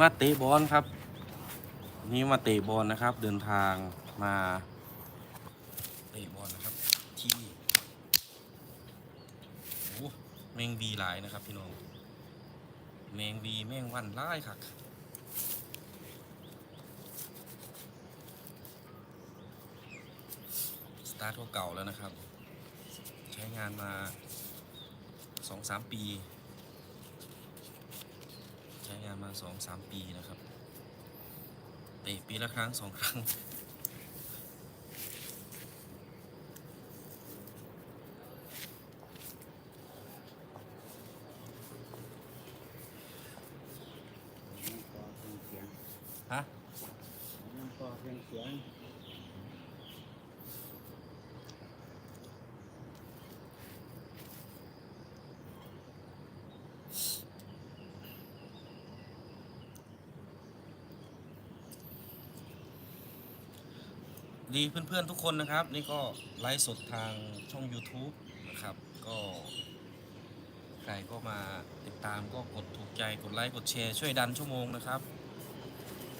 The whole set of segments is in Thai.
มาเตะบอลครับ นี่มาเตะบอลนะครับ เดินทางมาเตะบอลนะครับ ที่โอ้แมงวีหลายนะครับพี่น้องแมงวีแมงวันหลายครับสตาร์ทเก่าแล้วนะครับ ใช้งานมาสองสามปีานมาสองสามปีนะครับเตะปีละครั้งสองครั้งนั่งต่อเครื่องเสียงฮะนั่งต่อเครื่องเสียง ดีเพื่อนๆทุกคนนะครับ นี่ก็ไลฟ์สดทางช่อง YouTube นะครับ ก็ ใครก็มาติดตามก็กดถูกใจกดไลค์กดแชร์ช่วยดันชั่วโมงนะครับ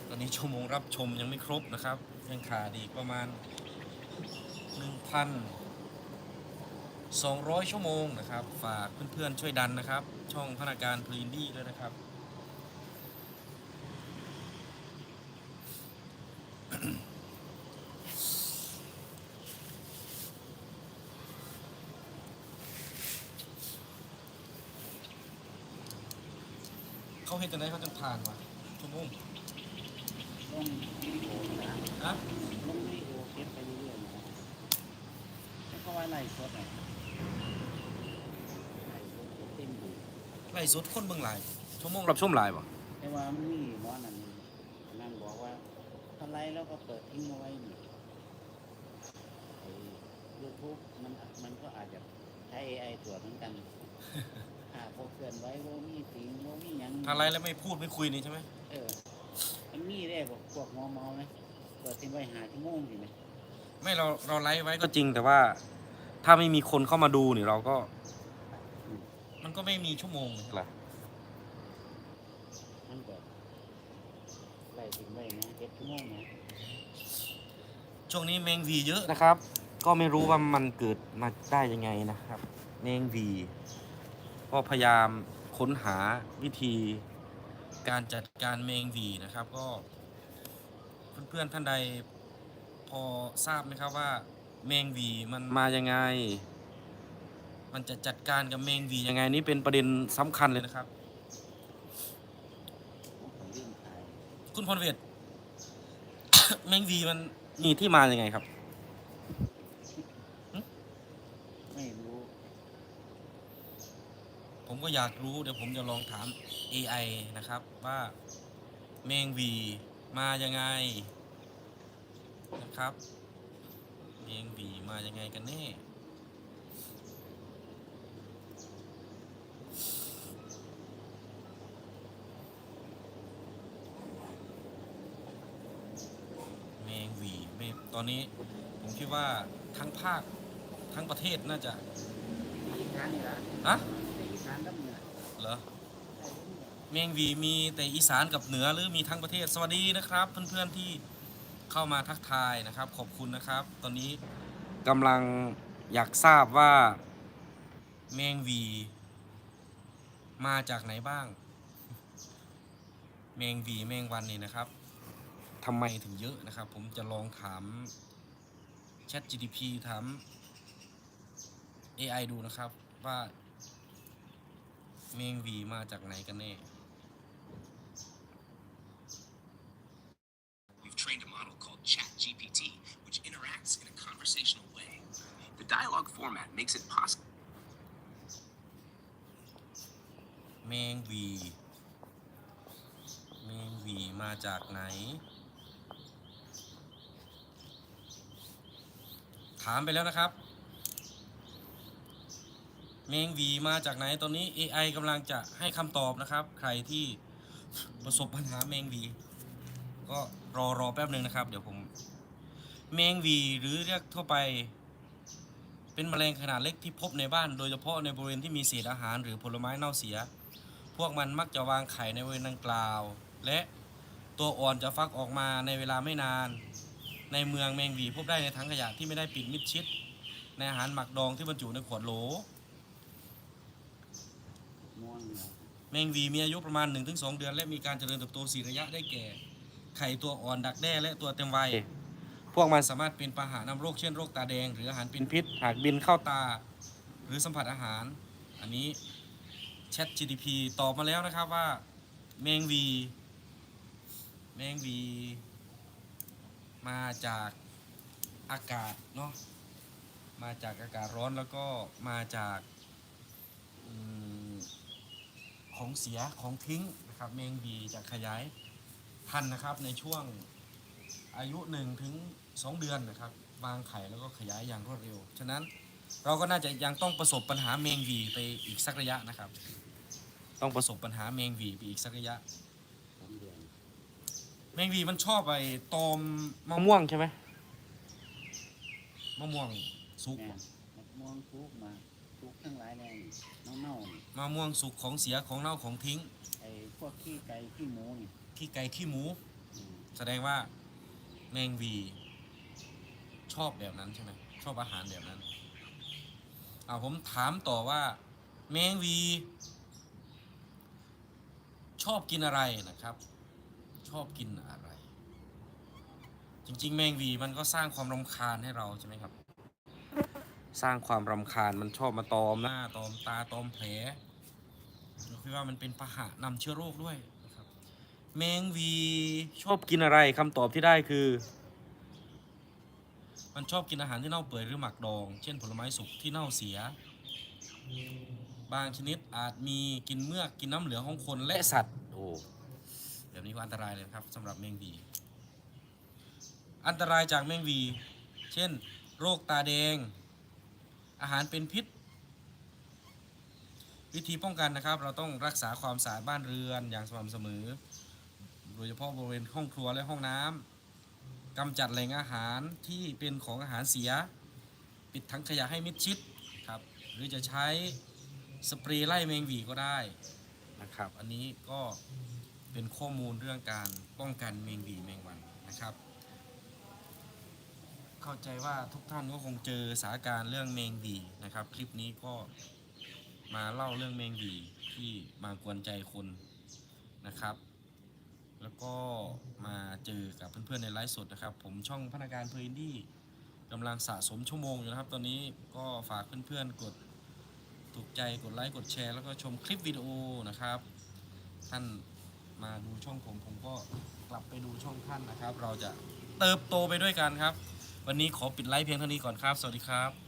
ตอนนี้ชั่วโมงรับชมยังไม่ครบนะครับ ยังขาดอีกประมาณ 1,200 ชั่วโมงนะครับ ฝากเพื่อนๆช่วยดันนะครับ ช่องพนักงานพลีนดี้ด้วยนะครับ เขาเห็นจังไดเขาจะผ่านวะชั่วโมงลงวิดีโอนะฮะลงวิดีโอเก็บไปเรื่อยๆนะแล้วก็ว่าไล่สดอะไล่สดเต็มดูไล่สุดคนเบิ่งหลายชั่วโมงรับชมหลายป่ะแต่ว่ามันมีหมอนั่นนั่นบอกว่าถ้าไล่แล้วก็เปิดทิ้งเอาไว้นี่ไอ้ยูทูบมันมันก็อาจจะใช้ AI ตรวจเหมือนกัน หากพวกเคลื่อนไหว้ว่ามีสิ่งว่ามีหยังถ้าไล่แล้วไม่พูดไม่คุยนี่ใช่ไหมเออมันมีได้บอกพวกมอมอไหมเปิดทิ้งไว้หาชั่วโมงสิไหมไม่เราเราไลฟ์ไว้ก็จริงแต่ว่า ถ้าไม่มีคนเข้ามาดูนี่เราก็ มันก็ไม่มีชั่วโมงหรอมันก็ไล่ทิ้งไว้นะเจ็ดชั่วโมงนะช่วงนี้แมงวีเยอะนะครับ ก็ไม่รู้ว่ามันเกิดมาได้ยังไงนะครับแมงวี ก็พยายามค้นหาวิธีการจัดการแมงวีนะครับ ก็ เพื่อนๆท่านใดพอทราบไหมครับว่าแมงวีมันมายังไง มันจะจัดการกับแมงวียังไงนี่เป็นประเด็นสำคัญเลยนะครับผมวิ่งถ่ายคุณพลเวทแมงวีมันมีที่มายังไงครับ ไม่รู้ ผมก็อยากรู้เดี๋ยวผมจะลองถาม AI นะครับว่าแมงวีมายังไงนะครับแมงวีมายังไงกันแน่แมงวีไม่ตอนนี้ผมคิดว่าทั้งภาคทั้งประเทศน่าจะอีสานนี่ละ รอไอ้พวกเมงวีมีแต่อีสานกับเหนือหรือมีทั้งประเทศสวัสดีนะครับ เพื่อนๆที่เข้ามาทักทายนะครับ ขอบคุณนะครับ ตอนนี้กำลังอยากทราบว่าเมงวี มาจากไหนบ้าง เมงวีเมงวันนี่นะครับทำไมถึงเยอะนะครับ ผมจะลองถาม Chat GDP ถาม AI ดูนะครับว่า เมงวีมาจากไหนกันแน่ We've trained a model called ChatGPT, which interacts in a conversational way. The dialogue format makes it possible. เมงวีเมงวีมาจากไหน ถามไปแล้วนะครับ เมงวีมาจากไหนตอนนี้ AI กำลังจะให้คำตอบนะครับ ใครที่ประสบปัญหาเมงวี ก็รอรอแป๊บหนึ่งนะครับ เดี๋ยวผมเมงวีหรือเรียกทั่วไป เป็นแมลงขนาดเล็กที่พบในบ้าน โดยเฉพาะในบริเวณที่มีเศษอาหารหรือผลไม้เน่าเสีย พวกมันมักจะวางไข่ในบริเวณดังกล่าว และตัวอ่อนจะฟักออกมาในเวลาไม่นาน ในเมืองแมงวีพบได้ในถังขยะที่ไม่ได้ปิดมิดชิด ในอาหารหมักดองที่บรรจุในขวดโหล ม่วงเหรอแมงวีมีอายุประมาณ 1-2 เดือน และมีการเจริญเติบโตสี่ระยะได้แก่ ไข่ตัวอ่อนดักแด้และตัวเต็มวัย พวกมันสามารถเป็นพาหะนำโรคเช่นโรคตาแดง หรืออาหารเป็นพิษ หากบินเข้าตา หรือสัมผัสอาหาร อันนี้ Chat GDP ตอบมาแล้วนะครับว่า แมงวี แมงวี มาจากอากาศเนาะมาจากอากาศร้อนแล้วก็มาจากอืม ของเสียของทิ้งนะครับแมงวีจะขยายพันธุ์นะครับในช่วงอายุ1ถึง2เดือนนะครับวางไข่แล้วก็ขยายอย่างรวดเร็ว ฉะนั้นเราก็น่าจะยังต้องประสบปัญหาแมงวีไปอีกสักระยะนะครับ ต้องประสบปัญหาแมงวีไปอีกสักระยะเมงวีมันชอบไปตอมมะม่วงใช่ไหมมะม่วงสุกมะม่วงทุกมา ทุกทั้งหลายแน่นี่เน่าๆนี่มะม่วงสุกของเสียของเน่าของทิ้ง ไอ้พวกขี้ไก่ขี้หมูนี่ขี้ไก่ขี้หมู อืมแสดงว่าแมงวี ชอบแบบนั้นใช่ไหมชอบอาหารแบบนั้นเอาผมถามต่อว่า แมงวี ชอบกินอะไรนะครับ ชอบกินอะไร จริง ๆ แมงวีมันก็สร้างความรำคาญให้เราใช่ไหมครับ สร้างความรำคาญมันชอบมาตอมหน้าตอมตาตอมแผลเราคิดว่ามันเป็นพาหะนำเชื้อโรคด้วยนะครับ แมงวีชอบกินอะไรคำตอบที่ได้คือ มันชอบกินอาหารที่เน่าเปื่อยหรือหมักดอง เช่นผลไม้สุกที่เน่าเสีย บางชนิดอาจมีกินเมือกกินน้ำเหลืองของคนและสัตว์โอ้แบบนี้ก็อันตรายเลยครับสำหรับแมงวีอันตรายจากแมงวี เช่น โรคตาแดง อาหารเป็นพิษ วิธีป้องกันนะครับ เราต้องรักษาความสะอาดบ้านเรือนอย่างสม่ำเสมอ โดยเฉพาะบริเวณห้องครัวและห้องน้ำกำจัดแหล่งอาหารที่เป็นของอาหารเสีย ปิดถังขยะให้มิดชิดครับหรือจะใช้สเปรย์ไล่แมงวีก็ได้นะครับ อันนี้ก็เป็นข้อมูลเรื่องการป้องกันแมงวีแมงวันนะครับ เข้าใจว่าทุกท่านก็คงเจอสถานการณ์เรื่องแมงหวีนะครับ คลิปนี้ก็มาเล่าเรื่องแมงหวีที่มากวนใจคนนะครับ แล้วก็มาเจอกับเพื่อนๆในไลฟ์สดนะครับ ผมช่องพนักงานเพลินดี้กำลังสะสมชั่วโมงอยู่นะครับ ตอนนี้ก็ฝากเพื่อนๆกดถูกใจกดไลค์กดแชร์แล้วก็ชมคลิปวิดีโอนะครับ ท่านมาดูช่องผมผมก็กลับไปดูช่องท่านนะครับ เราจะเติบโตไปด้วยกันครับ วันนี้ขอปิดไลฟ์เพียงเท่านี้ก่อนครับ สวัสดีครับ